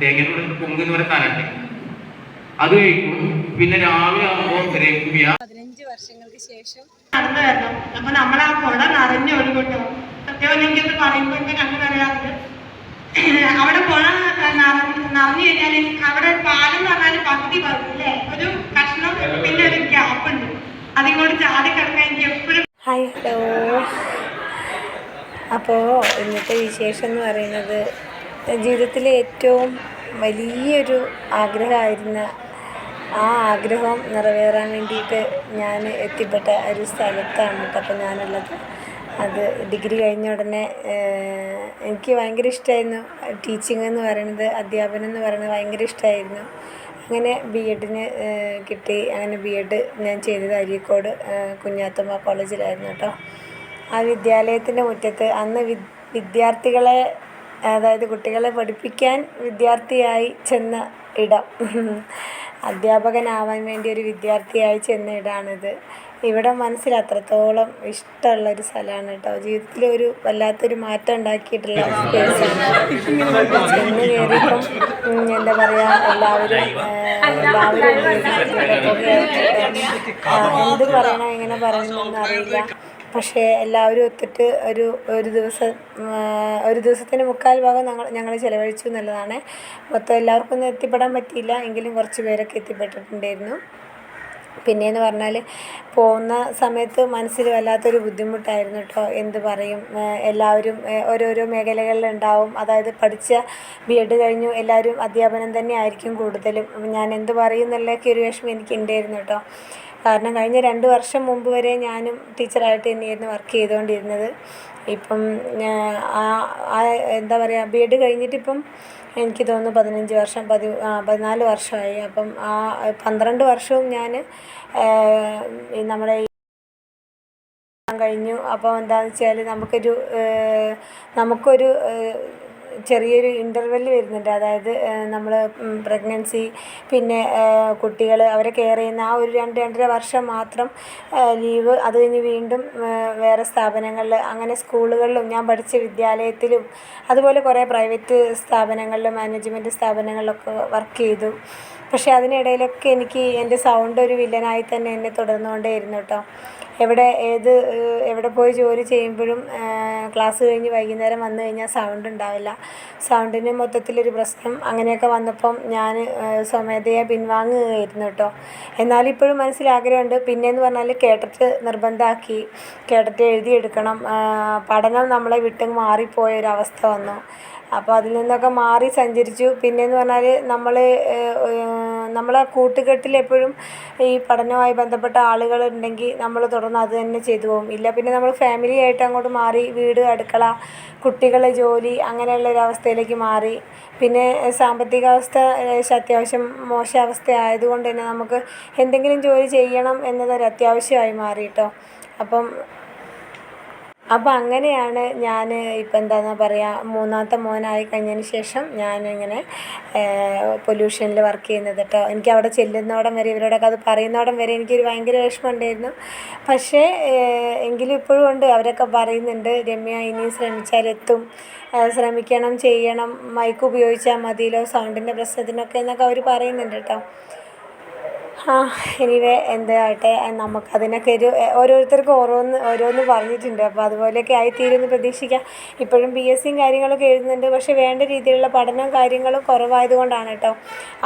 തേങ്ങയുടെ പൊങ്കെന്ന് പറയുന്ന സാധനമുണ്ട് അത് കഴിക്കും. പിന്നെ രാവിലെ ആകുമ്പോൾ പതിനഞ്ച് വർഷങ്ങൾക്ക് ശേഷം നടന്നു വരണം. അപ്പൊ നമ്മളാ കുട നിറഞ്ഞൊഴുകട്ടോ സത്യവല്ലെങ്കിൽ എന്ന് പറയുമ്പോ എന്റെ കണ്ണുകറിയാറുണ്ട് അവിടെ കുട നിറഞ്ഞു കഴിഞ്ഞാൽ അവിടെ പാലം എന്ന് പറഞ്ഞാൽ പകുതി പകുതി അല്ലേ? ഒരു കഷ്ണം പിന്നെ ഒരു ഗ്യാപ്പ് ഉണ്ട്. അതിങ്ങോട്ട് ചാടി കിടക്കാൻ എനിക്ക് എപ്പോഴും ഹായ് ഹലോ അപ്പോൾ ഇന്നത്തെ വിശേഷം എന്ന് പറയുന്നത് ജീവിതത്തിലെ ഏറ്റവും വലിയൊരു ആഗ്രഹമായിരുന്ന ആ ആഗ്രഹം നിറവേറാൻ വേണ്ടിയിട്ട് ഞാൻ എത്തിപ്പെട്ട ഒരു സ്ഥലത്താണ് കേട്ടോ അപ്പോൾ ഞാനുള്ളത്. അത് ഡിഗ്രി കഴിഞ്ഞ ഉടനെ എനിക്ക് ഭയങ്കര ഇഷ്ടമായിരുന്നു. ടീച്ചിങ് എന്ന് പറയുന്നത് അധ്യാപനം എന്ന് പറയുന്നത് ഭയങ്കര ഇഷ്ടമായിരുന്നു. അങ്ങനെ ബി എഡിന് കിട്ടി. അങ്ങനെ ബി എഡ് ഞാൻ ചെയ്തത് അരീക്കോട് കുഞ്ഞാത്തമ്മ കോളേജിലായിരുന്നു കേട്ടോ. ആ വിദ്യാലയത്തിന്റെ മുറ്റത്ത് അന്ന് വിദ്യാർത്ഥികളെ അതായത് കുട്ടികളെ പഠിപ്പിക്കാൻ വിദ്യാർത്ഥിയായി ചെന്ന ഇടം. അധ്യാപകനാവാൻ വേണ്ടി ഒരു വിദ്യാർത്ഥിയായി ചെന്ന ഇടമാണിത് ഇവിടെ മനസ്സിൽ അത്രത്തോളം ഇഷ്ടമുള്ള ഒരു സ്ഥലമാണ് കേട്ടോ. ജീവിതത്തിൽ ഒരു വല്ലാത്തൊരു മാറ്റം ഉണ്ടാക്കിയിട്ടുള്ള സ്പേസാണ് ചെന്ന് കയറിയപ്പം എന്താ പറയുക എല്ലാവരും എല്ലാവരും എന്ത് പറയണം എങ്ങനെ പറയണമെന്ന് അറിയില്ല. പക്ഷേ എല്ലാവരും ഒത്തിട്ട് ഒരു ഒരു ദിവസം ഒരു ദിവസത്തിന് മുക്കാൽ ഭാഗം ഞങ്ങൾ ഞങ്ങൾ ചിലവഴിച്ചു എന്നുള്ളതാണ്. മൊത്തം എല്ലാവർക്കും ഒന്നും എത്തിപ്പെടാൻ പറ്റിയില്ല. എങ്കിലും കുറച്ച് പേരൊക്കെ എത്തിപ്പെട്ടിട്ടുണ്ടായിരുന്നു. പിന്നെയെന്ന് പറഞ്ഞാൽ പോകുന്ന സമയത്ത് മനസ്സിൽ വല്ലാത്തൊരു ബുദ്ധിമുട്ടായിരുന്നു കേട്ടോ എന്ത് പറയും? എല്ലാവരും ഓരോരോ മേഖലകളിലുണ്ടാവും. അതായത് പഠിച്ച ബി എഡ് കഴിഞ്ഞു. എല്ലാവരും അധ്യാപനം തന്നെ ആയിരിക്കും കൂടുതലും. ഞാൻ എന്ത് പറയും എന്നുള്ളതൊക്കെ ഒരു വിഷമം എനിക്ക് ഉണ്ടായിരുന്നു കേട്ടോ കാരണം കഴിഞ്ഞ രണ്ട് വർഷം മുമ്പ് വരെ ഞാനും ടീച്ചറായിട്ട് തന്നെയായിരുന്നു വർക്ക് ചെയ്തുകൊണ്ടിരുന്നത്. ഇപ്പം എന്താ പറയുക ബി എഡ് കഴിഞ്ഞിട്ടിപ്പം എനിക്ക് തോന്നുന്നു പതിനഞ്ച് വർഷം പതി പതിനാല് വർഷമായി. അപ്പം ആ പന്ത്രണ്ട് വർഷവും ഞാൻ നമ്മുടെ കഴിഞ്ഞു. അപ്പോൾ എന്താണെന്ന് വെച്ചാൽ നമുക്കൊരു നമുക്കൊരു ചെറിയൊരു ഇന്റർവെൽ വരുന്നുണ്ട്. അതായത് നമ്മൾ പ്രഗ്നൻസി പിന്നെ കുട്ടികൾ അവരെ കെയർ ചെയ്യുന്ന ആ ഒരു രണ്ട് രണ്ടര വർഷം മാത്രം ലീവ് അത് കഴിഞ്ഞ് വീണ്ടും വേറെ സ്ഥാപനങ്ങളിൽ അങ്ങനെ സ്കൂളുകളിലും ഞാൻ പഠിച്ച വിദ്യാലയത്തിലും അതുപോലെ കുറേ പ്രൈവറ്റ് സ്ഥാപനങ്ങളിലും മാനേജ്മെന്റ് സ്ഥാപനങ്ങളിലൊക്കെ വർക്ക് ചെയ്തു. പക്ഷേ അതിനിടയിലൊക്കെ എനിക്ക് എന്റെ സൗണ്ട് ഒരു വില്ലനായി തന്നെ എന്നെ തുടർന്നുകൊണ്ടേയിരുന്നു കേട്ടോ എവിടെ ഏത് എവിടെ പോയി ജോലി ചെയ്യുമ്പോഴും ക്ലാസ് കഴിഞ്ഞ് വൈകുന്നേരം വന്നു കഴിഞ്ഞാൽ സൗണ്ട് ഉണ്ടാവില്ല. സൗണ്ടിന് മൊത്തത്തിലൊരു പ്രശ്നം. അങ്ങനെയൊക്കെ വന്നപ്പം ഞാൻ സ്വമേധയെ പിൻവാങ്ങുകയായിരുന്നു കേട്ടോ എന്നാലും ഇപ്പോഴും മനസ്സിൽ ആഗ്രഹമുണ്ട്. പിന്നെയെന്ന് പറഞ്ഞാൽ കേട്ടിട്ട് നിർബന്ധമാക്കി കേട്ടിട്ട് എഴുതിയെടുക്കണം. പഠനം നമ്മളെ വിട്ട് മാറിപ്പോയൊരവസ്ഥ വന്നു. അപ്പോൾ അതിൽ നിന്നൊക്കെ മാറി സഞ്ചരിച്ചു. പിന്നെയെന്ന് പറഞ്ഞാൽ നമ്മൾ നമ്മളെ കൂട്ടുകെട്ടിൽ എപ്പോഴും ഈ പഠനവുമായി ബന്ധപ്പെട്ട ആളുകളുണ്ടെങ്കിൽ നമ്മൾ തുടർന്ന് അത് തന്നെ ചെയ്തു പോകും. ഇല്ല പിന്നെ നമ്മൾ ഫാമിലി ആയിട്ട് അങ്ങോട്ട് മാറി വീട് അടുക്കള കുട്ടികളെ ജോലി അങ്ങനെയുള്ള ഒരു അവസ്ഥയിലേക്ക് മാറി. പിന്നെ സാമ്പത്തിക അവസ്ഥ അത്യാവശ്യം മോശം അവസ്ഥ ആയതുകൊണ്ട് തന്നെ നമുക്ക് എന്തെങ്കിലും ജോലി ചെയ്യണം എന്നതൊരു അത്യാവശ്യമായി മാറി കേട്ടോ അപ്പം അപ്പം അങ്ങനെയാണ് ഞാൻ ഇപ്പം എന്താണെന്ന് പറയുക മൂന്നാമത്തെ മോനായി കഴിഞ്ഞതിന് ശേഷം ഞാനിങ്ങനെ പൊല്യൂഷനിൽ വർക്ക് ചെയ്യുന്നത് കേട്ടോ എനിക്ക് അവിടെ ചെല്ലുന്നോടം വരെ ഇവരോടൊക്കെ അത് പറയുന്നോടം വരെ എനിക്കൊരു ഭയങ്കര വിഷമം ഉണ്ടായിരുന്നു പക്ഷേ എങ്കിലും ഇപ്പോഴും ഉണ്ട്. അവരൊക്കെ പറയുന്നുണ്ട് രമ്യ ഇനിയും ശ്രമിച്ചാൽ എത്തും. ശ്രമിക്കണം ചെയ്യണം. മൈക്ക് ഉപയോഗിച്ചാൽ മതിയല്ലോ സൗണ്ടിന്റെ പ്രശ്നത്തിനൊക്കെ എന്നൊക്കെ അവർ പറയുന്നുണ്ട് കേട്ടോ എനിവേ എന്താകട്ടെ നമുക്കതിനൊക്കെ ഒരു ഓരോരുത്തർക്കും ഓരോന്ന് ഓരോന്ന് പറഞ്ഞിട്ടുണ്ട്. അപ്പോൾ അതുപോലെയൊക്കെ ആയിത്തീരുമെന്ന് പ്രതീക്ഷിക്കാം. ഇപ്പോഴും പി എസ് സിയും കാര്യങ്ങളൊക്കെ എഴുതുന്നുണ്ട്. പക്ഷേ വേണ്ട രീതിയിലുള്ള പഠനം കാര്യങ്ങളും കുറവായതുകൊണ്ടാണ് കേട്ടോ.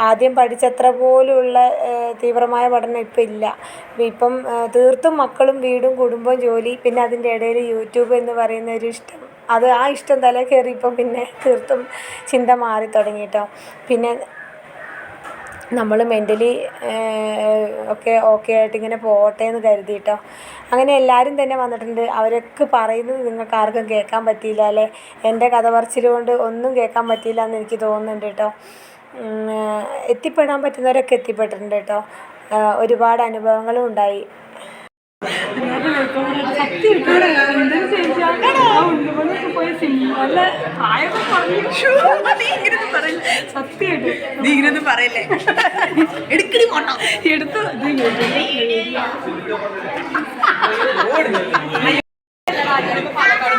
ആദ്യം പഠിച്ചത്ര പോലുള്ള തീവ്രമായ പഠനം ഇപ്പം ഇല്ല. ഇപ്പം തീർത്തും മക്കളും വീടും കുടുംബവും ജോലി പിന്നെ അതിന്റെ ഇടയിൽ യൂട്യൂബ് എന്ന് പറയുന്ന ഒരു ഇഷ്ടം. അത് ആ ഇഷ്ടം തല കയറിയപ്പോൾ പിന്നെ തീർത്തും ചിന്ത മാറി തുടങ്ങിയിട്ടോ പിന്നെ നമ്മൾ മെന്റലി ഒക്കെ ഓക്കെ ആയിട്ട് ഇങ്ങനെ പോകട്ടെ എന്ന് കരുതിയിട്ടോ. അങ്ങനെ എല്ലാവരും തന്നെ വന്നിട്ടുണ്ട്. അവരൊക്കെ പറയുന്നത് നിങ്ങൾക്ക് ആർക്കും കേൾക്കാൻ പറ്റിയില്ല അല്ലേ? എന്റെ കഥ പറച്ചിൽ കൊണ്ട് ഒന്നും കേൾക്കാൻ പറ്റിയില്ല എന്ന് എനിക്ക് തോന്നുന്നുണ്ട് കേട്ടോ. എത്തിപ്പെടാൻ പറ്റുന്നവരൊക്കെ എത്തിപ്പെട്ടിട്ടുണ്ട് കേട്ടോ. ഒരുപാട് അനുഭവങ്ങളും ഉണ്ടായി. നീ ഇങ്ങനൊന്നും പറയില്ലേ. എടുക്കണി മോട്ടോ. എടുത്തു പാലക്കാട്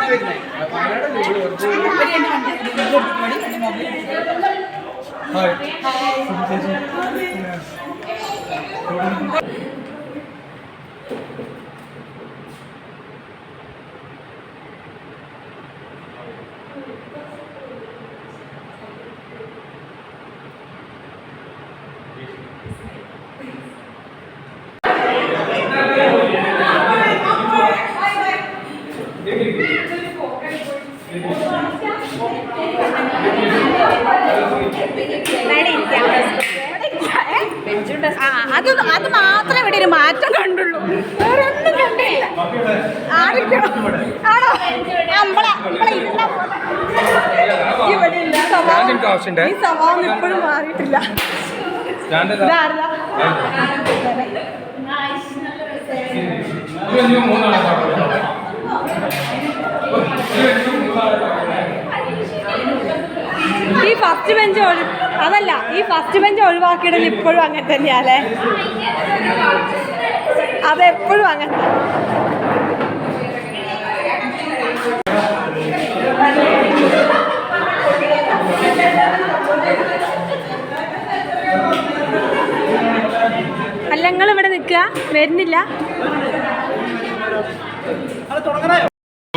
അത് അത് മാത്രമേ ഇവിടെ ഒരു മാറ്റം കണ്ടുള്ളൂ വേറെ ഒന്നും കണ്ടില്ല ആരൊക്കെയോ ഈ സ്വഭാവം ഇപ്പോഴും മാറിയിട്ടില്ല ഇതാരതാ? ഈ ഫസ്റ്റ് ബെഞ്ച് ഒഴി അതല്ല ഈ ഫസ്റ്റ് ബെഞ്ച് ഒഴിവാക്കിയിടൽ ഇപ്പോഴും അങ്ങനെ തന്നെയാലേ അതെപ്പോഴും അങ്ങനെ. അല്ല നിങ്ങൾ ഇവിടെ നിൽക്കുക. വരുന്നില്ല.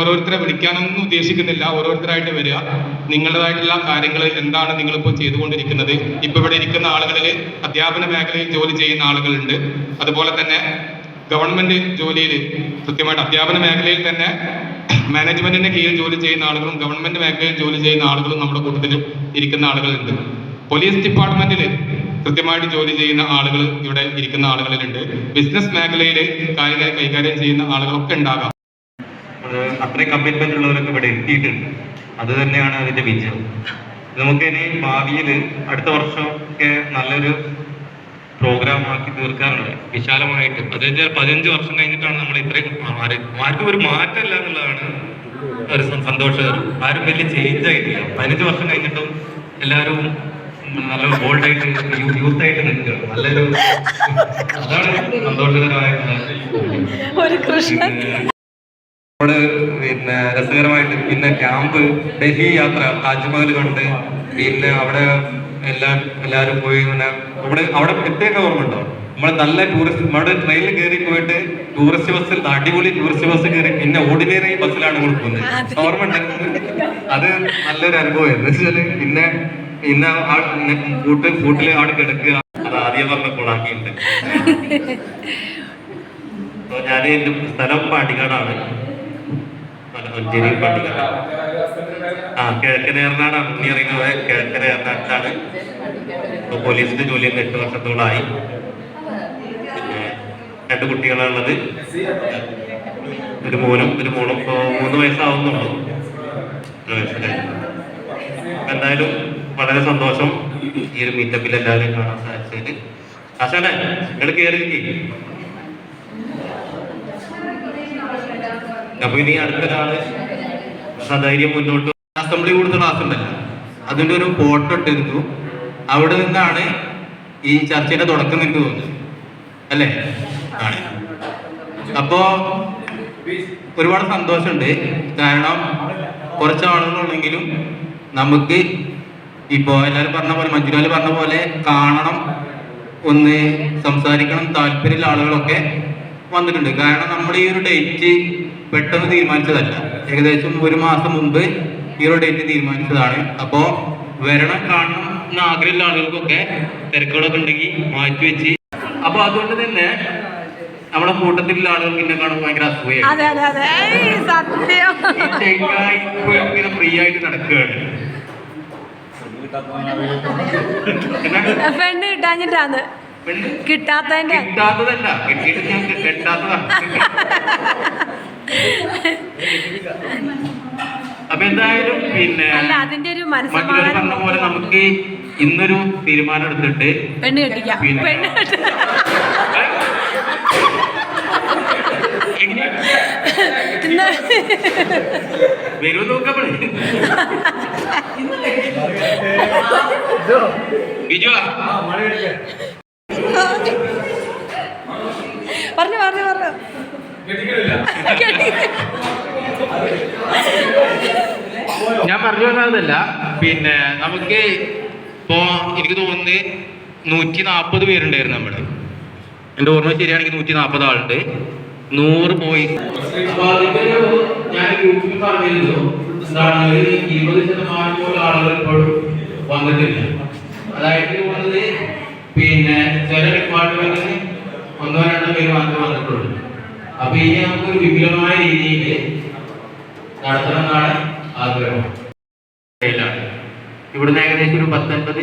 ഓരോരുത്തരെ വിളിക്കാനൊന്നും ഉദ്ദേശിക്കുന്നില്ല. ഓരോരുത്തരായിട്ട് വരിക. നിങ്ങളുടേതായിട്ടുള്ള കാര്യങ്ങൾ എന്താണ് നിങ്ങളിപ്പോൾ ചെയ്തുകൊണ്ടിരിക്കുന്നത്? ഇപ്പൊ ഇവിടെ ഇരിക്കുന്ന ആളുകളിൽ അധ്യാപന മേഖലയിൽ ജോലി ചെയ്യുന്ന ആളുകളുണ്ട്. അതുപോലെ തന്നെ ഗവൺമെന്റ് ജോലിയിൽ കൃത്യമായിട്ട് അധ്യാപന മേഖലയിൽ തന്നെ മാനേജ്മെന്റിന്റെ കീഴിൽ ജോലി ചെയ്യുന്ന ആളുകളും ഗവൺമെന്റ് മേഖലയിൽ ജോലി ചെയ്യുന്ന ആളുകളും നമ്മുടെ കൂട്ടത്തിൽ ഇരിക്കുന്ന ആളുകളുണ്ട്. പോലീസ് ഡിപ്പാർട്ട്മെന്റിൽ കൃത്യമായിട്ട് ജോലി ചെയ്യുന്ന ആളുകൾ ഇവിടെ ഇരിക്കുന്ന ആളുകളിലുണ്ട്. ബിസിനസ് മേഖലയിൽ കാര്യങ്ങൾ കൈകാര്യം ചെയ്യുന്ന ആളുകളൊക്കെ ഉണ്ടാകാം. അത് അത്രയും കമ്മിറ്റ്മെന്റ് ഉള്ളവരൊക്കെ ഇവിടെ എത്തിയിട്ടുണ്ട്. അത് തന്നെയാണ് അതിന്റെ വിജയം. നമുക്ക് ഇനി ഭാവിയിൽ അടുത്ത വർഷം ഒക്കെ നല്ലൊരു പ്രോഗ്രാം ആക്കി തീർക്കാറുണ്ട് വിശാലമായിട്ട്. പതിനഞ്ച് പതിനഞ്ച് വർഷം കഴിഞ്ഞിട്ടാണ് നമ്മൾ ഇത്രയും ആർക്കും ഒരു മാറ്റമില്ല എന്നുള്ളതാണ് ഒരു സന്തോഷം. ആരും വലിയ ചേഞ്ച് ആയിട്ടില്ല. പതിനഞ്ച് വർഷം കഴിഞ്ഞിട്ടും എല്ലാവരും നല്ല ബോൾഡ് ആയിട്ട് യൂത്ത് ആയിട്ട് നിൽക്കുക. നല്ലൊരു അതാണ് സന്തോഷകരമായിട്ടുള്ള ഒരു പിന്നെ രസകരമായിട്ട് പിന്നെ ക്യാമ്പ് ഡൽഹി യാത്ര താജ്മഹൽ കണ്ട് പിന്നെ അവിടെ എല്ലാം എല്ലാവരും പോയി ഇങ്ങനെ അവിടെ അവിടെ പ്രത്യേക ഓർമ്മയുണ്ടോ നമ്മൾ നല്ല ടൂറിസ്റ്റ് നമ്മുടെ ട്രെയിനിൽ കയറി പോയിട്ട് ടൂറിസ്റ്റ് ബസ്സിൽ അടിപൊളി ടൂറിസ്റ്റ് ബസ് കയറി പിന്നെ ഓർഡിനറി ബസ്സിലാണ് നമ്മൾ പോകുന്നത്. ഓർമ്മ അത് നല്ലൊരു അനുഭവമായിരുന്നു വെച്ചാൽ പിന്നെ പിന്നെ കൂട്ട് കൂട്ടിൽ അവിടെ കിടക്കുക അത് ആദ്യം പറഞ്ഞ കൊളാക്കിയിട്ടുണ്ട് ഞാൻ എന്റെ സ്ഥലം പാണ്ടിക്കാടാണ്. മഞ്ചേരി ആ കിഴക്കൻ ഏറനാടാണ് ഉണ്ണി അറിയുന്നത് കിഴക്കൻ ഏറനാട്ടാണ് ഇപ്പൊ പോലീസിന്റെ ജോലി എട്ട് വർഷത്തോളായി. രണ്ട് കുട്ടികളാണുള്ളത് ഒരു മോനും ഒരു മോളും. ഇപ്പൊ മൂന്ന് വയസ്സാവുന്നുള്ളൂ. എന്തായാലും വളരെ സന്തോഷം ഈ ഒരു മീറ്റപ്പിൽ എല്ലാവരെയും കാണാൻ സാധിച്ചതിൽ ആശാനെ നിങ്ങൾ കയറി അപ്പൊ ഇനി അടുത്തൊരാൾ സധൈര്യം മുന്നോട്ട് അസംബ്ലി കൊടുത്ത ക്ലാസ് ഉണ്ടല്ലോ. അതിന്റെ ഒരു ഫോട്ടോ ഇട്ടിരുന്നു. അവിടെ നിന്നാണ് ഈ ചർച്ചയുടെ തുടക്കം എനിക്ക് തോന്നുന്നത്. അല്ലേ? അപ്പോ ഒരുപാട് സന്തോഷമുണ്ട്. കാരണം കുറച്ച് ആളുകളുണ്ടെങ്കിലും നമുക്ക് ഇപ്പോ എല്ലാവരും പറഞ്ഞ പോലെ മഞ്ജുലാൽ പറഞ്ഞ പോലെ കാണണം ഒന്ന് സംസാരിക്കണം താല്പര്യമുള്ള ആളുകളൊക്കെ വന്നിട്ടുണ്ട്. കാരണം നമ്മൾ ഈ ഒരു ഡേറ്റ് പെട്ടെന്ന് തീരുമാനിച്ചതല്ല. ഏകദേശം ഒരു മാസം മുമ്പ് ഈ ഒരു ഡേറ്റ് തീരുമാനിച്ചതാണ്. അപ്പോ വരണം കാണണം എന്ന് ആഗ്രഹമുള്ള ആളുകൾക്കൊക്കെ തിരക്കുകളൊക്കെ ഉണ്ടെങ്കിൽ മാറ്റി വെച്ച്. അപ്പൊ അതുകൊണ്ട് തന്നെ നമ്മുടെ കൂട്ടത്തിലുള്ള ആളുകൾക്ക് എന്നെ കാണുമ്പോൾ ഭയങ്കര അസൂയാണ് ഫ്രീ ആയിട്ട് നടക്കുകയാണ്. പെണ്ണ് കിട്ടാഞ്ഞിട്ടാന്ന്. പെണ്ണ്? കിട്ടാത്തതിന്റെ. കിട്ടാത്തതല്ല. കിട്ടിയിട്ട് ഞാൻ കെട്ടാത്തതാണ്. അപ്പൊ എന്തായാലും പിന്നെ അതിന്റെ ഒരു മറ്റുള്ളവർ പറഞ്ഞ പോലെ നമുക്ക് ഇന്നൊരു തീരുമാനം എടുത്തിട്ട് പെണ്ണ് കെട്ടിക്കാം. പെണ്ണ് വരൂ നോക്കപ്പെടേ ബിജുവാ പറഞ്ഞു പറഞ്ഞു പറഞ്ഞു. ഞാൻ പറഞ്ഞു വന്നതല്ല. പിന്നെ നമുക്ക് ഇപ്പോ എനിക്ക് തോന്നുന്നത് നൂറ്റി നാൽപ്പത് പേരുണ്ടായിരുന്നു നമ്മൾ. എന്റെ ഓർമ്മ ശരിയാണെങ്കിൽ നൂറ്റി നാൽപ്പത് ആളുണ്ട്. നൂറ് പോയി. അതായത് പിന്നെ ചില ഡിപ്പാർട്ട്മെന്റിന് ഒന്നോ രണ്ടോ പേര് മാത്രമേ വന്നിട്ടുള്ളൂ. അപ്പൊ ഇനി നമുക്ക് ഒരു വിപുലമായ രീതിയിൽ നടത്തണം എന്നാണ് ആഗ്രഹം. ഇവിടുന്ന് ഏകദേശം ഒരു പത്തൊൻപത്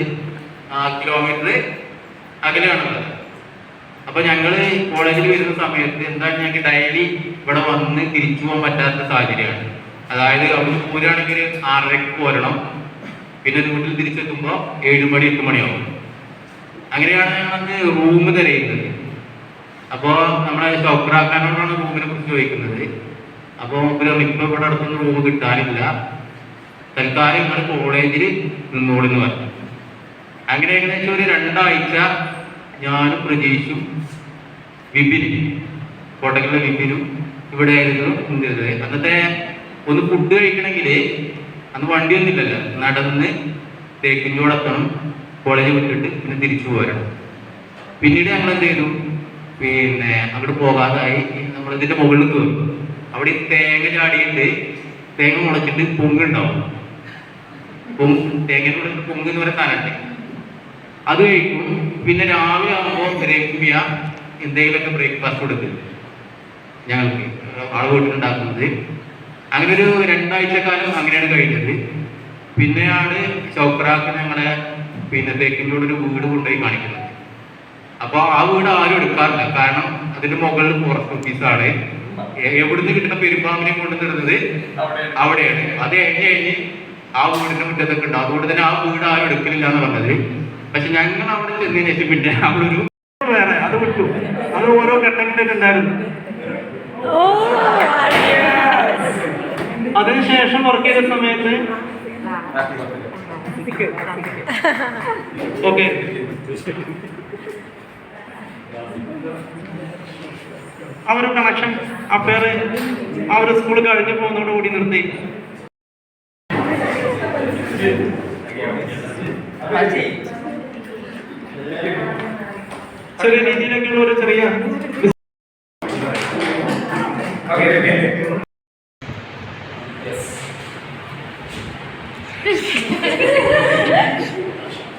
കിലോമീറ്റർ അകലെയാണുള്ളത്. അപ്പൊ ഞങ്ങൾ കോളേജിൽ വരുന്ന സമയത്ത് എന്താണ് ഞങ്ങൾക്ക് ഡെയിലി ഇവിടെ വന്ന് തിരിച്ചു പോകാൻ പറ്റാത്ത സാഹചര്യമാണ്. അതായത് അവിടെ പോരുകയാണെങ്കിൽ ആറരയ്ക്ക് പോരണം. പിന്നെ വീട്ടിൽ തിരിച്ചെത്തുമ്പോൾ ഏഴ് മണി എട്ട് മണിയാവും അങ്ങനെയാണ് ഞങ്ങൾക്ക് റൂം തിരയുന്നത്. അപ്പോൾ നമ്മളെ ഷോക്കറാക്കാനോടാണ് റൂമിനെ കുറിച്ച് ചോദിക്കുന്നത്. അപ്പോൾ ഇപ്പോൾ ഇവിടെ അടുത്തൊന്നും റൂം കിട്ടാനില്ല. തൽക്കാലം നിങ്ങൾ കോളേജിൽ നിന്നോളെന്ന് പറഞ്ഞു. അങ്ങനെ ഏകദേശം ഒരു രണ്ടാഴ്ച ഞാനും പ്രജീഷും വിപിനും കോട്ടക്കലിലെ വിപിനും ഇവിടെ ആയിരുന്നു നിന്നത്. അന്നത്തെ ഒന്ന് ഫുഡ് കഴിക്കണമെങ്കിൽ അന്ന് വണ്ടിയൊന്നുമില്ലല്ലോ. നടന്ന് എത്തണം കോളേജ് വിട്ടിട്ട് പിന്നെ തിരിച്ചു പോരണം. പിന്നീട് ഞങ്ങൾ എന്ത് ചെയ്തു? പിന്നെ അങ്ങോട്ട് പോകാതായി. നമ്മൾ ഇതിന്റെ മുകളിൽ കയറി അവിടെ തേങ്ങ ചാടിയിട്ട് തേങ്ങ മുളച്ചിട്ട് പൊങ്ങുണ്ടാവും പൊങ്ങ് തേങ്ങയുടെ മുളച്ചിട്ട് പൊങ്ങ് എന്ന് പറയുന്ന സാധനമുണ്ട് അത് കഴിക്കും. പിന്നെ രാവിലെ ആകുമ്പോൾ രമ്യ എന്തെങ്കിലുമൊക്കെ ബ്രേക്ക്ഫാസ്റ്റ് കൊടുക്കും. ഞങ്ങൾക്ക് ആൾ വീട്ടിലുണ്ടാക്കുന്നത്. അങ്ങനെ ഒരു രണ്ടാഴ്ച കാലം അങ്ങനെയാണ് കഴിഞ്ഞത്. പിന്നെയാണ് ചോപ്രാക്ക് ഞങ്ങളെ പിന്നെ തേക്കിന്റെ ഒരു വീട് കൊണ്ടുപോയി കാണിക്കുന്നത് അപ്പൊ ആ വീട് ആരും എടുക്കാറില്ല. കാരണം അതിന്റെ മുകളിൽ ഫോറസ്റ്റ് ഓഫീസാണ് എവിടുന്ന് കിട്ടുന്ന പെരുമ്പാമ്പിനെ കൊണ്ടുവന്നിടുന്നത് അവിടെയാണ്. അത് കഴിഞ്ഞ് കഴിഞ്ഞ് ആ വീടിന്റെ മുറ്റത്തൊക്കെ ഉണ്ട്. അതുകൊണ്ട് തന്നെ ആ വീട് ആരും എടുക്കലില്ല എന്ന് പറഞ്ഞത്. പക്ഷെ ഞങ്ങൾ അവിടെ ചെന്നതിന് ശേഷം പിന്നെ അവിടെ ഒരു വേറെ അത് വിട്ടു. അത് ഓരോ ഘട്ടങ്ങളിലൊക്കെ ഉണ്ടായിരുന്നു. അതിനുശേഷം വർക്ക് ചെയ്ത സമയത്ത് ഓക്കെ ആ ഒരു കണക്ഷൻ അഫയർ ആ ഒരു സ്കൂൾ കഴിഞ്ഞു പോകുന്നതോടുകൂടി നിർത്തി. ചെറിയ രീതിയിലൊക്കെയുള്ള ഒരു ചെറിയ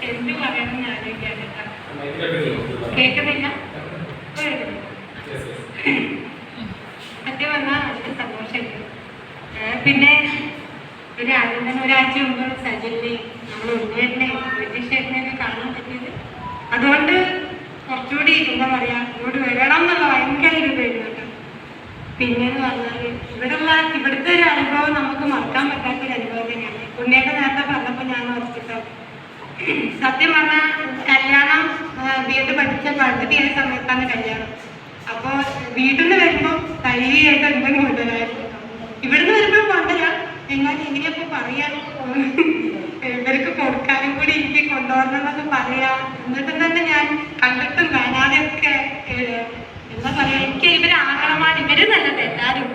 എന്ത് പറയണമെന്ന് ആലോചിക്കാൻ കേൾക്കുന്നില്ല സത്യം പറഞ്ഞാൽ അതിന് സന്തോഷമുണ്ട് ഏഹ് പിന്നെ ഒരു ആദ്യം ഒരാഴ്ച മുമ്പ് സജിലിനെ നമ്മൾ ഉണ്ണിയേട്ടനെ ബ്രിട്ടീഷേട്ടനെയൊക്കെ കാണാൻ പറ്റിയത് അതുകൊണ്ട് കുറച്ചുകൂടി എന്താ പറയാ ഇങ്ങോട്ട് വരണം എന്നുള്ള ഭയങ്കര ഒരു ഇതായിരുന്നു കേട്ടോ പിന്നെന്ന് പറഞ്ഞാൽ ഇവിടെയുള്ള ഇവിടുത്തെ ഒരു അനുഭവം നമുക്ക് മറക്കാൻ പറ്റാത്ത ഒരു അനുഭവം തന്നെയാണ് ഉണ്ണിയേട്ടൻ നേരത്തെ പറഞ്ഞപ്പോൾ ഞാൻ ഓർത്തിട്ടോ സത്യം പറഞ്ഞാൽ കല്യാണം ബി എഡ് പഠിച്ച പകുതിയായ സമയത്താണ് കല്യാണം അപ്പോൾ വീട്ടിൽ നിന്ന് വരുമ്പോൾ തൈയായിട്ട് എന്തെങ്കിലും കൊണ്ടുവരായിരുന്നു ഇവിടുന്ന് വരുമ്പോൾ കൊണ്ടുവരാം എന്നാൽ എങ്ങനെയപ്പോ പറയാൻ ഇവർക്ക് കൊടുക്കാനും കൂടി എനിക്ക് കൊണ്ടുവരണം എന്നൊക്കെ പറയാം എന്നിട്ടും തന്നെ ഞാൻ കണ്ടിട്ടും കാണാതെ ഒക്കെ ഏഹ്, എന്താ പറയാ എനിക്ക് ഇവർ ആങ്ങളമാർ ഇവർ നല്ലത് എല്ലാരും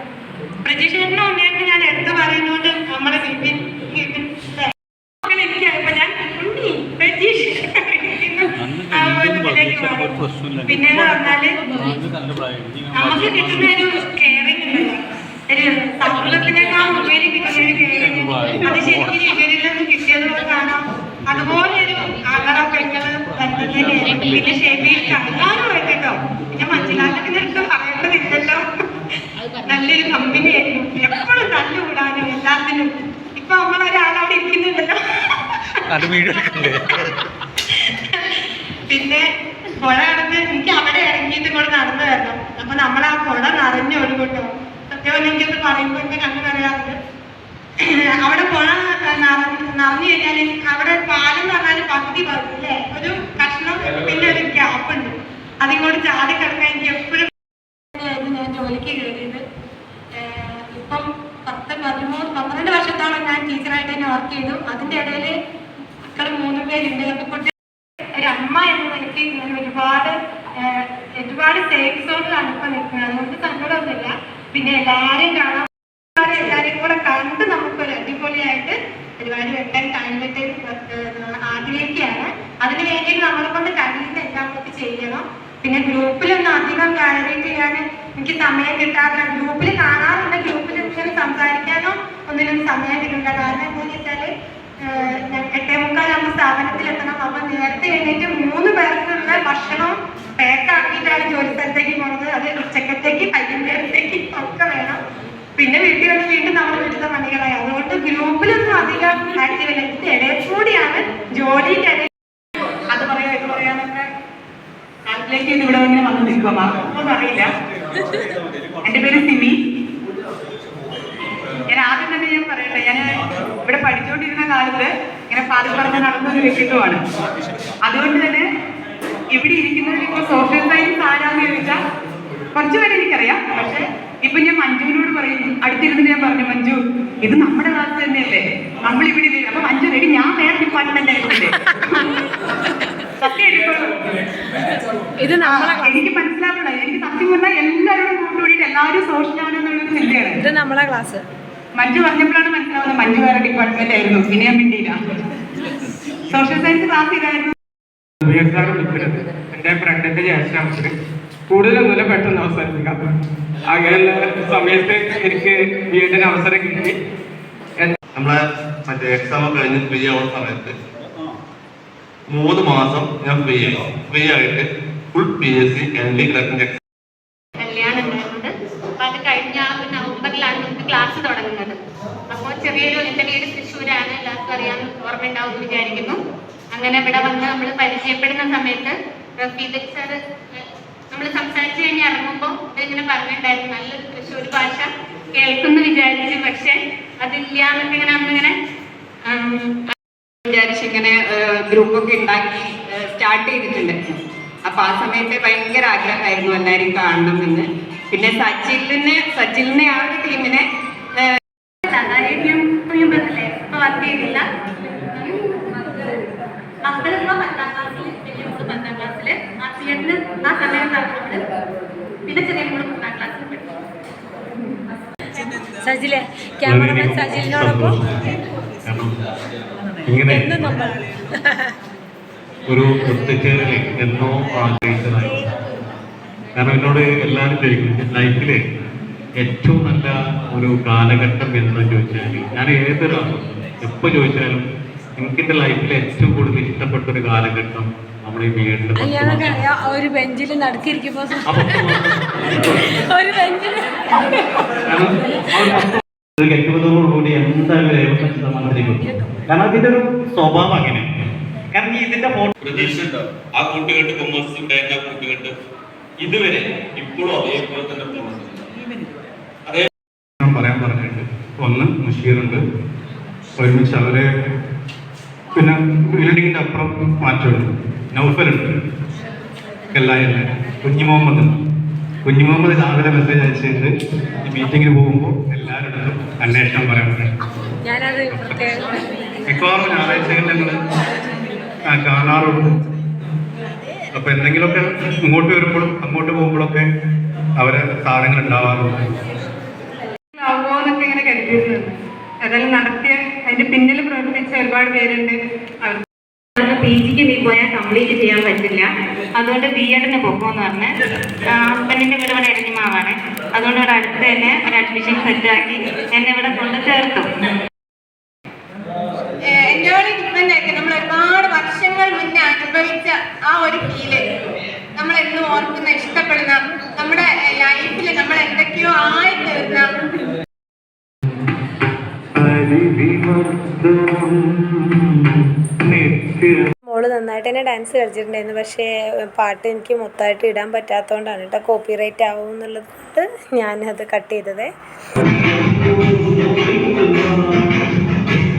പ്രജീഷേട്ടനും ഉണ്ണിയേട്ടനും ഞാൻ എടുത്തു പറയുന്നുണ്ട് നമ്മളെ എനിക്കായപ്പോ ഞാൻ ഉണ്ണി മാറി. പിന്നെന്ന് പറഞ്ഞാൽ നമുക്ക് കിട്ടുന്ന ഒരു കെയറിംഗ് ഉണ്ടല്ലോ ഒരു സൗഹൃദത്തിനേക്കാൾ ഉപരി കിട്ടുന്ന ഒരു കെയറിംഗ് അത് ശരിക്കും ഇവരിൽ നിന്ന് കിട്ടിയത് കൊണ്ട് കാണാം അതുപോലെ ഒരു ആങ്ങള പെങ്ങൾ ബന്ധം തന്നെയായിരുന്നു പിന്നെ ഷെബീർ എല്ലാവരും കേട്ടോ പിന്നെ മനസ്സിലാക്കുന്നതിന് അടുത്ത് പറയേണ്ടതില്ലല്ലോ നല്ലൊരു കമ്പനിയായിരുന്നു എപ്പോഴും തല്ലുകൂടാനും എല്ലാത്തിനും ഇപ്പൊ നമ്മളൊരാളവിടെ ഇരിക്കുന്നുണ്ടല്ലോ പിന്നെ പുഴ കടന്ന് എനിക്ക് അവിടെ ഇറങ്ങിയിട്ട് കൂടെ നടന്നു അപ്പൊ നമ്മൾ ആ പുഴ സത്യം എനിക്ക് അത് പറയുമ്പോൾ എന്റെ കണ്ണു പറയാറുണ്ട് അവിടെ പുഴ നിറഞ്ഞു കഴിഞ്ഞാൽ അവിടെ പാലം എന്ന് പറഞ്ഞാൽ പകുതി അല്ലേ? ഒരു കഷ്ണം പിന്നെ ഒരു ഗ്യാപ്പ് ഉണ്ട്. അതിങ്ങോട്ട് ചാടി കിടക്കാൻ എനിക്ക് എപ്പോഴും ഞാൻ ജോലിക്ക് കയറിയത്. ഇപ്പം പത്ത് പതിമൂന്ന് പന്ത്രണ്ട് വർഷത്തോളം ഞാൻ ടീച്ചറായിട്ട് തന്നെ വർക്ക് ചെയ്തു. അതിന്റെ ഇടയിൽ അപ്പൊ കുട്ടി ഒരു അമ്മ എന്ന നിലയ്ക്ക് ഞാൻ ഒരുപാട് ഒരുപാട് സേഫ് സോണിലാണ് ഇപ്പൊ നിൽക്കുന്നത്. അതുകൊണ്ട് സങ്കടമൊന്നുമില്ല. പിന്നെ എല്ലാരെയും കാണാൻ എല്ലാരെയും കൂടെ കണ്ട് നമുക്കൊരു അടിപൊളിയായിട്ട് ഒരുപാട് വെട്ടാൻ കഴിഞ്ഞിട്ട് ആഗ്രഹിക്കുകയാണ്. അതിന് വേണ്ടിയിട്ട് നമ്മളെ കൊണ്ട് കഴിയുന്ന എല്ലാം നമുക്ക് ചെയ്യണം. പിന്നെ ഗ്രൂപ്പിലൊന്നും അധികം കയറിയിട്ട് ചെയ്യാൻ എനിക്ക് സമയം കിട്ടാറില്ല. ഗ്രൂപ്പിൽ കാണാറുണ്ട്. ഗ്രൂപ്പിൽ ഇങ്ങനെ സംസാരിക്കാനോ ഒന്നിനും സമയം കിട്ടില്ല കാരണം എന്താണെന്ന് വെച്ചാൽ ഞാൻ എട്ടേ മുക്കാലാകുമ്പോൾ സ്ഥാപനത്തിലെത്തണം. അപ്പൊ നേരത്തെ എഴുന്നേറ്റ് മൂന്ന് പേർക്കുള്ള ഭക്ഷണം പാക്ക് ആക്കിയിട്ടാണ് ജോലി സ്ഥലത്തേക്ക് പോകുന്നത് അത് ഉച്ചക്കത്തേക്ക് വൈകുന്നേരത്തേക്ക് ഒക്കെ വേണം. പിന്നെ വീട്ടിൽ വന്ന് വീണ്ടും നമ്മൾ വീട്ടിലെ പണികളായി. അതുകൊണ്ട് ഗ്രൂപ്പിലൊന്നും അധികം ആക്റ്റീവ് ഇടയിൽ കൂടിയാണ് ജോലിയുടെ ഇടയിൽ. അത് പറയാ ഇത് പറയാന്നൊക്കെ കാൽക്കുലേറ്റ് ചെയ്ത് ഇവിടെ ഇങ്ങനെ വന്ന് നിൽക്കുമ്പോൾ അറിയില്ല. എന്റെ പേര് സിമി. തന്നെ ഞാൻ പറയട്ടെ. ഞാൻ ഇവിടെ പഠിച്ചുകൊണ്ടിരുന്ന കാലത്ത് ഇങ്ങനെ പാതി പറഞ്ഞ് നടന്ന ഒരു വ്യക്തിത്വമാണ്. അതുകൊണ്ട് തന്നെ ഇവിടെ ഇരിക്കുന്നവർ ഇപ്പോൾ സോഷ്യൽ സയൻസ് ആരാന്ന് ചോദിച്ചാൽ കുറച്ചു പേരെ എനിക്കറിയാം. പക്ഷെ ഇപ്പൊ ഞാൻ മഞ്ജുവിനോട് പറയും അടുത്തിരുന്ന് ഞാൻ പറഞ്ഞു മഞ്ജു ഇത് നമ്മുടെ ക്ലാസ് തന്നെയല്ലേ? നമ്മൾ ഇവിടെ ഇല്ലേ? അപ്പൊ മഞ്ജു റെഡി ഞാൻ വേറെ ഡിപ്പാർട്ട്മെന്റ് സത്യം ഇത് എനിക്ക് മനസ്സിലാവണം എനിക്ക് സത്യം പറഞ്ഞാൽ എല്ലാവരോടും കൂട്ടുകൂടിയിട്ട് എല്ലാവരും സോഷ്യൽ ആണെന്നുള്ളൊരു ചിന്തയാണ്. ഇത് നമ്മളെ ക്ലാസ് മഞ്ജു പറഞ്ഞപ്പോഴാണ് മനസ്സിലാവുന്നത് മഞ്ജു വേറെ ഡിപ്പാർട്ട്മെന്റ് ആയിരുന്നു. പിന്നെ ഞാൻ മിണ്ടിയില്ല സോഷ്യൽ സയൻസ് ക്ലാസ് ഇതായിരുന്നു എന്റെ എന്റെ ഫ്രണ്ടിന്റെ ജ്യേഷ്ഠാംശം. കൂടുതലൊന്നുമില്ല പെട്ടെന്ന് അവസാനിപ്പിക്കാം. അങ്ങനെയുള്ള സമയത്ത് എനിക്ക് വീടിന് അവസരം കിട്ടി. നമ്മളെ മറ്റേ എക്സാം കഴിഞ്ഞ് ഫ്രീ ആവുന്ന സമയത്ത് മൂന്ന് മാസം ഞാൻ ഫ്രീ ആയി. ഫ്രീ ആയിട്ട് full P S C N D exam കല്യാണം ഉണ്ടായിരുന്നത് അപ്പൊ അത് കഴിഞ്ഞ ആ ഒരു നവംബറിലാണ് നമുക്ക് ക്ലാസ് തുടങ്ങുന്നത്. അപ്പോൾ ചെറിയൊരു എന്റെ വീട് തൃശ്ശൂരാണ് എല്ലാവർക്കും അറിയാൻ ഓർമ്മ ഉണ്ടാവും എന്ന് വിചാരിക്കുന്നു. അങ്ങനെ ഇവിടെ വന്ന് നമ്മൾ പരിചയപ്പെടുന്ന സമയത്ത് റഫീദ് സാർ നമ്മൾ സംസാരിച്ചു കഴിഞ്ഞ് ഇറങ്ങുമ്പോൾ ഇതിങ്ങനെ പറഞ്ഞിട്ടുണ്ടായിരുന്നു നല്ലൊരു തൃശ്ശൂർ ഭാഷ കേൾക്കുന്നു വിചാരിച്ചു പക്ഷെ അതില്ല എന്നൊക്കെ ഇങ്ങനെ അന്നിങ്ങനെ വിചാരിച്ച് ഇങ്ങനെ ഗ്രൂപ്പൊക്കെ ഉണ്ടാക്കി സ്റ്റാർട്ട് ചെയ്തിട്ടുണ്ട്. അപ്പൊ ആ സമയത്ത് ഭയങ്കര ആഗ്രഹമായിരുന്നു എല്ലാവരും കാണണം എന്ന് പിന്നെ സജിലിനെ സജിലിനെ ആ ഒരു ടീമിനെ വർക്ക് ചെയ്തില്ല. മക്കളിപ്പോ പത്താം ക്ലാസ്സിൽ വലിയ മോൾ പത്താം ക്ലാസ്സിൽ ആ ചേട്ടന് ആ സമയം തന്നത് പിന്നെ ചെറിയ മോൾ പത്താം ക്ലാസ്സിൽ സജിലെ ക്യാമറമാൻ സജിലിനോടൊപ്പം ഇങ്ങനെ ഒരു ഒത്തുചേരലിൽ എന്നോ ആഗ്രഹിച്ചതായി. കാരണം എന്നോട് എല്ലാവരും ചോദിക്കും ലൈഫിൽ ഏറ്റവും നല്ല ഒരു കാലഘട്ടം എന്ന് ചോദിച്ചാൽ ഞാൻ ഏതൊരാളും എപ്പോൾ ചോദിച്ചാലും എനിക്ക് എന്റെ ലൈഫിൽ ഏറ്റവും കൂടുതൽ ഇഷ്ടപ്പെട്ട ഒരു കാലഘട്ടം ഈ വീടിന്റെ ഒരു ബെഞ്ചിൽ നടക്കിരിക്കുമ്പോ കെട്ടുപതോടുകൂടി എന്തായാലും ഒരു എഴുപത്തഞ്ച് ശതമാനത്തിലേക്ക് കാരണം അതിന്റെ ഒരു സ്വഭാവം അങ്ങനെ കാരണം ഇതിന്റെ ഫോട്ടോ പ്രതീക്ഷ ആ കൂട്ടുകെട്ട് കൊമേഴ്സ് കഴിഞ്ഞ കൂട്ടുകെട്ട് ഇതുവരെ ഇപ്പോഴും അതേപോലെ തന്നെ അതേ ഞാൻ പറയാൻ പറഞ്ഞിട്ടുണ്ട് ഒന്ന് മുഷീറുണ്ട്. ഒരുമിച്ച് അവരെ പിന്നെ ബിൽഡിങ്ങിന്റെ അപ്പുറം മാറ്റമുണ്ട് നൗഫലുണ്ട്. കല്ലായല്ല കുഞ്ഞു മുഹമ്മദ്. കുഞ്ഞു മുഹമ്മദ് രാവിലെ മെസ്സേജ് അയച്ചിട്ട് ഈ മീറ്റിങ്ങിന് പോകുമ്പോൾ എല്ലാവരുടെ അന്വേഷണം പറയാൻ മിക്കവാറും ഞായറാഴ്ചകളിൽ ഞങ്ങൾ കാണാറുണ്ട്. അപ്പൊ എന്തെങ്കിലുമൊക്കെ ഇങ്ങോട്ട് വരുമ്പോഴും അങ്ങോട്ട് പോകുമ്പോഴൊക്കെ അവരെ സാധനങ്ങൾ ഉണ്ടാവാറുണ്ട്. ഇങ്ങനെ കരുതിയിരുന്നത് ഏതായാലും നടത്തിയ അതിന്റെ പിന്നിൽ പ്രവർത്തിച്ച ഒരുപാട് പേരുണ്ട്. പി ജിക്ക് നീ പോയാൽ കംപ്ലീറ്റ് ചെയ്യാൻ പറ്റില്ല. അതുകൊണ്ട് ബി എഡിന് പോകുമെന്ന് പറഞ്ഞ് ഹസ്ബൻഡിന്റെ വീട് ഇവിടെ എരഞ്ഞിമാവാണ് അതുകൊണ്ട് ഇവിടെ അടുത്ത് തന്നെ ഒരു അഡ്മിഷൻ സെറ്റാക്കി എന്നെ ഇവിടെ കൊണ്ട് ചേർത്തു എന്നോട് ഡിപ്പെൻഡ് ആയിട്ട് നമ്മൾ ഒരുപാട് വർഷങ്ങൾ മുന്നേ അനുഭവിച്ച ആ ഒരു ഫീൽ നമ്മൾ എന്നും ഓർക്കുന്ന ഇഷ്ടപ്പെടുന്ന നമ്മുടെ ലൈഫിൽ നമ്മൾ എന്തൊക്കെയോ ആയി തീർന്ന മോൾ നന്നായിട്ട് തന്നെ ഡാൻസ് കളിച്ചിട്ടുണ്ടായിരുന്നു. പക്ഷേ പാട്ട് എനിക്ക് മൊത്തമായിട്ട് ഇടാൻ പറ്റാത്തതുകൊണ്ടാണ് കേട്ടോ കോപ്പി റൈറ്റ് ആവും എന്നുള്ളത് ഞാനത് കട്ട് ചെയ്തത്.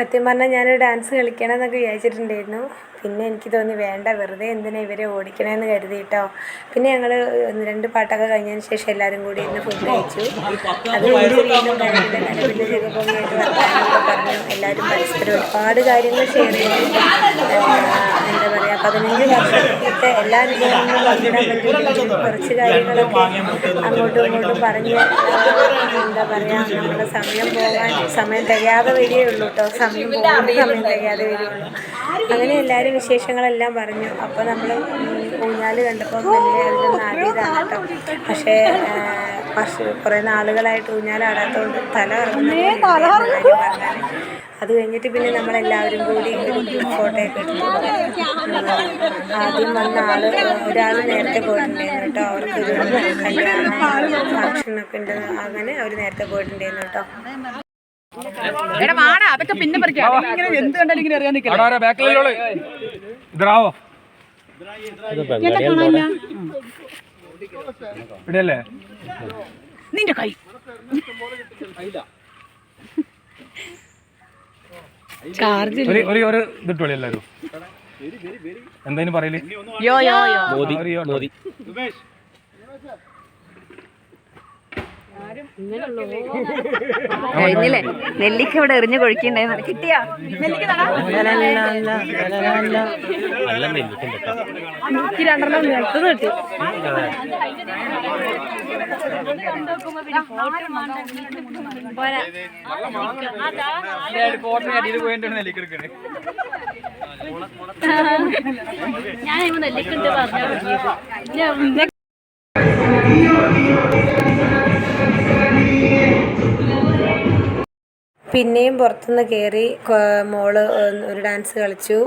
സത്യം പറഞ്ഞാൽ ഞാനൊരു ഡാൻസ് കളിക്കണം എന്നൊക്കെ വിചാരിച്ചിട്ടുണ്ടായിരുന്നു. പിന്നെ എനിക്ക് തോന്നി വേണ്ട വെറുതെ എന്തിനാ ഇവരെ ഓടിക്കണമെന്ന് കരുതിയിട്ടോ. പിന്നെ ഞങ്ങൾ ഒന്ന് രണ്ട് പാട്ടൊക്കെ കഴിഞ്ഞതിന് ശേഷം എല്ലാവരും കൂടി ഇരുന്ന് ഫുഡ് കഴിച്ചു. അത് നല്ല പറഞ്ഞു. എല്ലാവരും പരസ്പരം ഒരുപാട് കാര്യങ്ങൾ ഷെയർ ചെയ്തു. എന്താ പറയുക പതിനഞ്ച് വർഷത്തെ എല്ലാ അനുഭവങ്ങളും പങ്കിടാൻ പറ്റും കുറച്ച് കാര്യങ്ങളൊക്കെ അങ്ങോട്ടും ഇങ്ങോട്ടും പറഞ്ഞ് എന്താ പറയുക നമ്മുടെ സമയം പോകാൻ സമയം തികയാതെ വരികയുള്ളൂ കേട്ടോ അങ്ങനെ എല്ലാവരും വിശേഷങ്ങളെല്ലാം പറഞ്ഞു. അപ്പോൾ നമ്മൾ ഊഞ്ഞാൽ കണ്ടപ്പോൾ വലിയ അതിലൊന്ന് ആദ്യതാണ് കേട്ടോ. പക്ഷേ പക്ഷേ കുറേ നാളുകളായിട്ട് ഊഞ്ഞാലാടാത്തതുകൊണ്ട് തല കറങ്ങുന്ന അത് കഴിഞ്ഞിട്ട് പിന്നെ നമ്മളെല്ലാവരും കൂടി ഒരു ഗ്രൂപ്പ് ഫോട്ടോ ഒക്കെ എടുത്തു ആദ്യം വന്ന ആൾ ഒരാൾ നേരത്തെ പോയിട്ടുണ്ടായിരുന്നു കേട്ടോ. അവർക്കൊരു കല്യാണം ഫങ്ഷനൊക്കെ ഉണ്ട്. അങ്ങനെ അവർ നേരത്തെ പോയിട്ടുണ്ടായിരുന്നു കേട്ടോ. എടാ വാടാ അതൊക്കെ പിന്നെ പറിക്കാം. ഇങ്ങനെ എന്ത് കണ്ടാലും ഇങ്ങനെ അറിയാൻ ഇതാവോ ഇവിടെയല്ലേ? നിന്റെ കൈ. ചാർജ് ഒരു ഒരു ഒരു ഇതിട്ടോളി എല്ലാരും എന്തായാലും പറയൽ? യോ യോ യോ. മോദി. കഴിഞ്ഞില്ലേ നെല്ലിക്ക ഇവിടെ എറിഞ്ഞു കൊഴിക്കണ്ടായിരുന്നു കിട്ടിയാ? നെല്ലിക്ക എനിക്ക് രണ്ടെണ്ണം നിലത്തുനിന്ന് കിട്ടി. ഞാൻ ഇവ നെല്ലിക്കുണ്ട് പറഞ്ഞു പിന്നെയും പുറത്തുനിന്ന് കയറി മോൾ ഒരു ഡാൻസ് കളിച്ചു.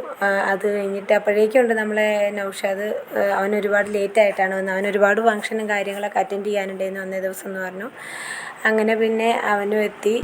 അത് കഴിഞ്ഞിട്ട് അപ്പോഴേക്കുണ്ട് നമ്മളെ നൗഷാദ്. അവൻ ഒരുപാട് ലേറ്റ് ആയിട്ടാണ് വന്നത്. അവൻ ഒരുപാട് ഫംഗ്ഷനും കാര്യങ്ങളൊക്കെ അറ്റൻഡ് ചെയ്യാനുണ്ടായിരുന്നു അന്നേ ദിവസം എന്ന് പറഞ്ഞു. അങ്ങനെ പിന്നെ അവനും എത്തി.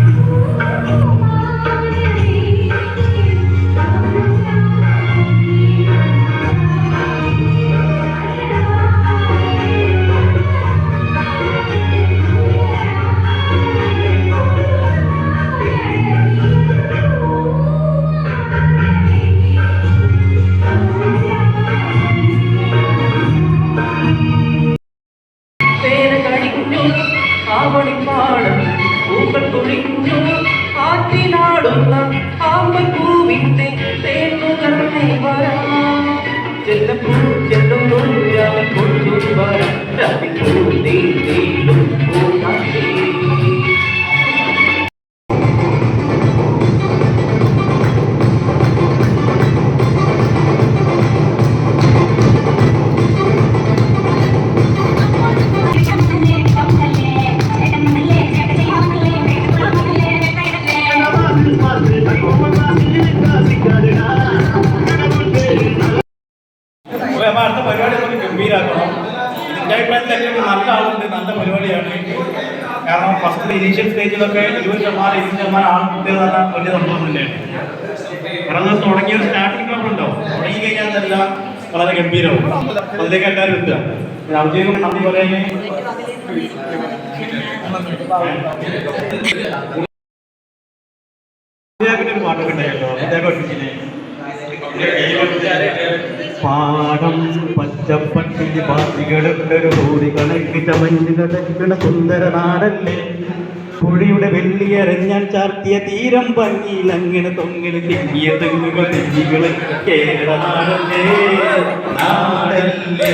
ഔദ്യോഗിക നന്ദി അദ്ദേഹം പാടം പച്ചപ്പട്ടിന്റെ പാത്തികളുണ്ടൊരു കൂടി കണക്കിട്ട കിടക്കണ സുന്ദര നാടല്ലേ? പുഴയുടെ വെള്ളിയരഞ്ഞാൻ ചാർത്തിയ തീരം ഭംഗിയിൽ അങ്ങനെ തൊങ്ങിൽ തിങ്ങിയ തെങ്ങുകൾ തെങ്ങികളെ കേരള നാടല്ലേ? നാടല്ലേ?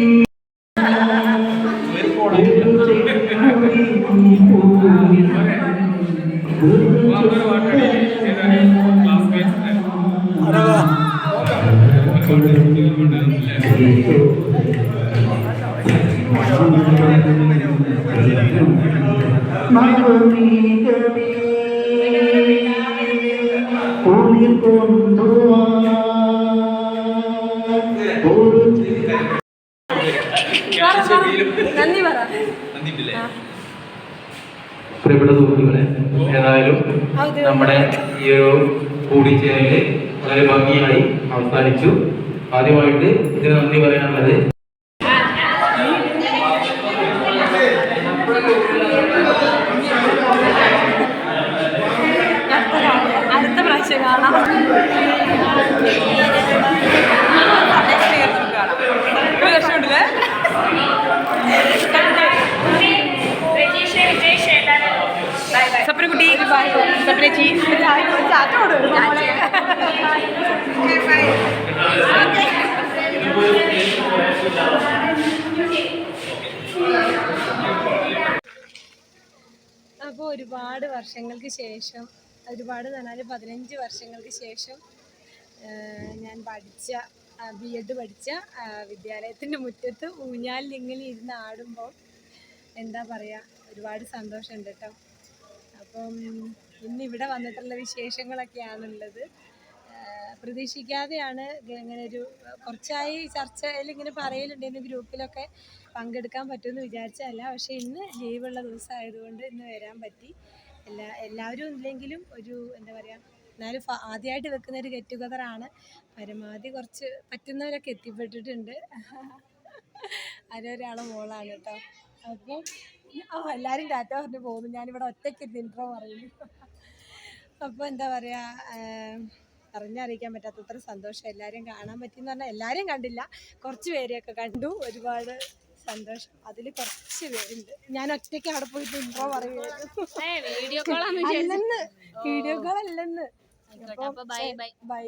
പ്രിയപ്പെട്ട സുഹൃത്തുക്കളെ ഏതായാലും നമ്മുടെ ഈ ഒരു കൂടിച്ചേരൽ വളരെ ഭംഗിയായി അവസാനിച്ചു. ആദ്യമായിട്ട് ഇതിന് നന്ദി പറയാനുള്ളത് അടുത്ത പ്രാവശ്യം കാണാം ഒരു ലക്ഷമുണ്ടല്ലേ സപ്രകുട്ടി സപ്രേച്ചി ചാറ്റോട് അപ്പോൾ ഒരുപാട് വർഷങ്ങൾക്ക് ശേഷം ഒരുപാട് പറഞ്ഞാൽ പതിനഞ്ച് വർഷങ്ങൾക്ക് ശേഷം ഞാൻ പഠിച്ച ബി എഡ് പഠിച്ച വിദ്യാലയത്തിന്റെ മുറ്റത്ത് ഊഞ്ഞാലിൽ ഇങ്ങനെ ഇരുന്ന് ആടുമ്പോൾ എന്താ പറയുക ഒരുപാട് സന്തോഷമുണ്ട് കേട്ടോ അപ്പം ഇന്നിവിടെ വന്നിട്ടുള്ള വിശേഷങ്ങളൊക്കെയാണുള്ളത്. പ്രതീക്ഷിക്കാതെയാണ് ഇങ്ങനെ ഒരു കുറച്ചായി ചർച്ചയിൽ ഇങ്ങനെ പറയലുണ്ടായിരുന്നു ഗ്രൂപ്പിലൊക്കെ പങ്കെടുക്കാൻ പറ്റുമെന്ന് വിചാരിച്ചതല്ല. പക്ഷേ ഇന്ന് ലീവുള്ള ദിവസമായതുകൊണ്ട് ഇന്ന് വരാൻ പറ്റി. എല്ലാ എല്ലാവരും ഇല്ലെങ്കിലും ഒരു എന്താ പറയുക എന്നാലും ആദ്യമായിട്ട് വെക്കുന്ന ഒരു ഗെറ്റ് ടുഗതറാണ് പരമാവധി കുറച്ച് പറ്റുന്നവരൊക്കെ എത്തിപ്പെട്ടിട്ടുണ്ട്. ആരൊരാളെ മോളാണ് കേട്ടോ. അപ്പം ആ എല്ലാവരും ടാറ്റ പറഞ്ഞു പോകുന്നു. ഞാനിവിടെ ഒറ്റയ്ക്ക് ഇൻട്രോ പറയുന്നു. അപ്പോൾ എന്താ പറയുക പറഞ്ഞറിയിക്കാൻ പറ്റാത്തത്ര സന്തോഷം എല്ലാവരെയും കാണാൻ പറ്റിയെന്ന് പറഞ്ഞാൽ എല്ലാവരെയും കണ്ടില്ല. കുറച്ച് പേരെയൊക്കെ കണ്ടു. ഒരുപാട് സന്തോഷം. അതിൽ കുറച്ച് പേരുണ്ട്. ഞാൻ ഒറ്റയ്ക്ക് അവിടെ പോയിട്ട് ഇൻട്രോ പറയുമായിരുന്നു വീഡിയോ അല്ലെന്ന്. വീഡിയോ കോൾ അല്ലെന്ന്. ബൈ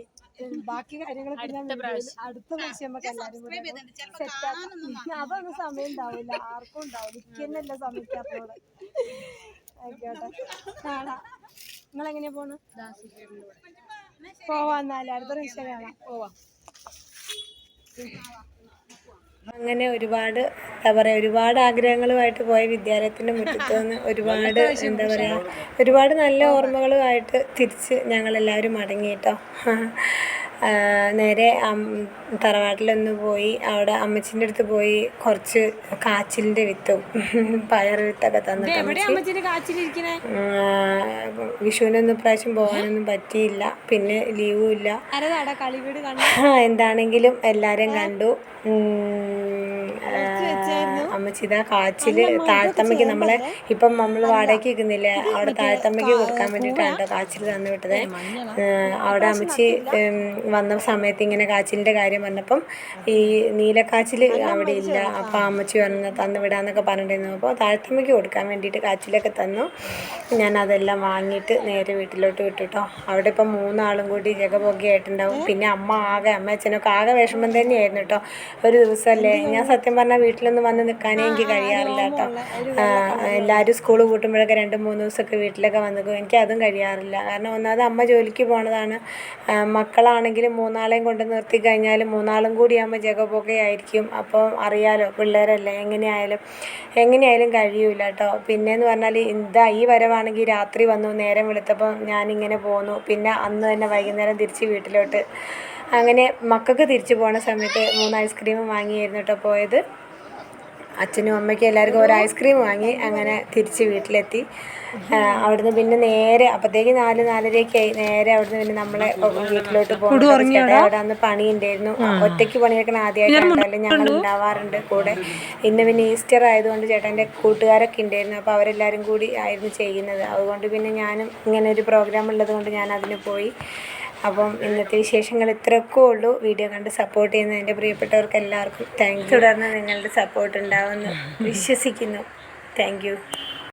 ബാക്കി കാര്യങ്ങളൊക്കെ ഞാൻ അടുത്ത പ്രാവശ്യം നമുക്ക് എല്ലാവരും സെറ്റ് അതൊന്നും സമയം ഉണ്ടാവില്ല. ആർക്കും ഉണ്ടാവില്ല. ഇരിക്കുന്നല്ല സമയക്കാത്തോടെ ആയിക്കോട്ടെ. കാണാം. നിങ്ങൾ എങ്ങനെയാ പോണു പോവാ എന്നാൽ അടുത്ത പ്രാവശ്യം കാണാം. പോവാം. അങ്ങനെ ഒരുപാട് എന്താ പറയുക ഒരുപാട് ആഗ്രഹങ്ങളുമായിട്ട് പോയ വിദ്യാലയത്തിന്റെ മുറ്റത്ത് നിന്ന് ഒരുപാട് എന്താ പറയുക ഒരുപാട് നല്ല ഓർമ്മകളുമായിട്ട് തിരിച്ച് ഞങ്ങളെല്ലാവരും മടങ്ങി കേട്ടോ. നേരെ തറവാട്ടിലൊന്ന് പോയി അവിടെ അമ്മച്ചിന്റെ അടുത്ത് പോയി കുറച്ച് കാച്ചിലിന്റെ വിത്തും പയർ വിത്തൊക്കെ തന്നിട്ട് അമ്മച്ചിന്റെ വിഷുവിനൊന്നും പ്രാവശ്യം പോകാനൊന്നും പറ്റിയില്ല. പിന്നെ ലീവും ഇല്ല എന്താണെങ്കിലും എല്ലാവരും കണ്ടു. അമ്മച്ചിതാ കാച്ചിൽ താഴ്ത്തമ്മയ്ക്ക് നമ്മളെ ഇപ്പം നമ്മൾ വാടകയ്ക്ക് നിൽക്കുന്നില്ല. അവിടെ താഴ്ത്തമ്മയ്ക്ക് കൊടുക്കാൻ വേണ്ടിയിട്ടാണ് കാച്ചിൽ തന്നു വിട്ടത്. അവിടെ അമ്മച്ചി വന്ന സമയത്ത് ഇങ്ങനെ കാച്ചിലിന്റെ കാര്യം പറഞ്ഞപ്പം ഈ നീലക്കാച്ചിൽ അവിടെ ഇല്ല. അപ്പം അമ്മച്ചി പറഞ്ഞു തന്നു വിടാന്നൊക്കെ പറഞ്ഞിട്ടുണ്ടായിരുന്നു. അപ്പോൾ താഴ്ത്തമ്മയ്ക്ക് കൊടുക്കാൻ വേണ്ടിയിട്ട് കാച്ചിലൊക്കെ തന്നു. ഞാൻ അതെല്ലാം വാങ്ങിയിട്ട് നേരെ വീട്ടിലോട്ട് വിട്ടുട്ടോ അവിടെ ഇപ്പം മൂന്നാളും കൂടി ജഗബോഗിയായിട്ടുണ്ടാവും പിന്നെ അമ്മ ആകെ അമ്മ അച്ഛനൊക്കെ ആകെ വിഷമം തന്നെയായിരുന്നു കേട്ടോ ഒരു ദിവസമല്ലേ ഞാൻ സത്യം പറഞ്ഞാൽ വീട്ടിലൊന്നും വന്ന് നിൽക്കാനേ എനിക്ക് കഴിയാറില്ല കേട്ടോ. എല്ലാവരും സ്കൂൾ കൂട്ടുമ്പോഴൊക്കെ രണ്ട് മൂന്ന് ദിവസമൊക്കെ വീട്ടിലൊക്കെ വന്ന് നിൽക്കും എനിക്ക് അതും കഴിയാറില്ല. കാരണം ഒന്നാമത് അമ്മ ജോലിക്ക് പോണതാണ്. മക്കളാണെങ്കിലും മൂന്നാളെയും കൊണ്ട് നിർത്തി കഴിഞ്ഞാൽ മൂന്നാളും കൂടി ആകുമ്പോൾ ആയിരിക്കും. അപ്പോൾ അറിയാലോ പിള്ളേരല്ലേ എങ്ങനെയായാലും എങ്ങനെയായാലും കഴിയൂല കേട്ടോ. പിന്നെയെന്ന് പറഞ്ഞാൽ ഇതാ ഈ വരവാണെങ്കിൽ രാത്രി വന്നു നേരം വെളുത്തപ്പോൾ ഞാനിങ്ങനെ പോന്നു. പിന്നെ അന്ന് തന്നെ വൈകുന്നേരം തിരിച്ച് വീട്ടിലോട്ട്. അങ്ങനെ മക്കൾക്ക് തിരിച്ചു പോണ സമയത്ത് മൂന്ന് ഐസ്ക്രീം വാങ്ങിയായിരുന്നു കേട്ടോ പോയത്. അച്ഛനും അമ്മയ്ക്കും എല്ലാവർക്കും ഒരു ഐസ്ക്രീം വാങ്ങി അങ്ങനെ തിരിച്ച് വീട്ടിലെത്തി. അവിടുന്ന് പിന്നെ നേരെ അപ്പത്തേക്ക് നാല് നാലരയൊക്കെയായി നേരെ അവിടുന്ന് പിന്നെ നമ്മളെ വീട്ടിലോട്ട് പോകുന്നത് അവിടെ അന്ന് പണി ഉണ്ടായിരുന്നു ഒറ്റയ്ക്ക് പണിയെടുക്കണ ആദ്യമായിട്ടാണ് ഞങ്ങൾ ഉണ്ടാവാറുണ്ട് കൂടെ. ഇന്ന് പിന്നെ ഈസ്റ്റർ ആയതുകൊണ്ട് ചേട്ടന്റെ കൂട്ടുകാരൊക്കെ ഉണ്ടായിരുന്നു. അപ്പോൾ അവരെല്ലാവരും കൂടി ആയിരുന്നു ചെയ്യുന്നത്. അതുകൊണ്ട് പിന്നെ ഞാനും ഇങ്ങനെ ഒരു പ്രോഗ്രാം ഉള്ളത് കൊണ്ട് ഞാൻ അതിന് പോയി. അപ്പം ഇന്നത്തെ വിശേഷങ്ങൾ ഇത്രയൊക്കെ ഉള്ളൂ. വീഡിയോ കണ്ട് സപ്പോർട്ട് ചെയ്യുന്ന എന്റെ പ്രിയപ്പെട്ടവർക്ക് എല്ലാവർക്കും താങ്ക് തുടർന്ന് നിങ്ങളുടെ സപ്പോർട്ട് ഉണ്ടാവുമെന്ന് വിശ്വസിക്കുന്നു. താങ്ക്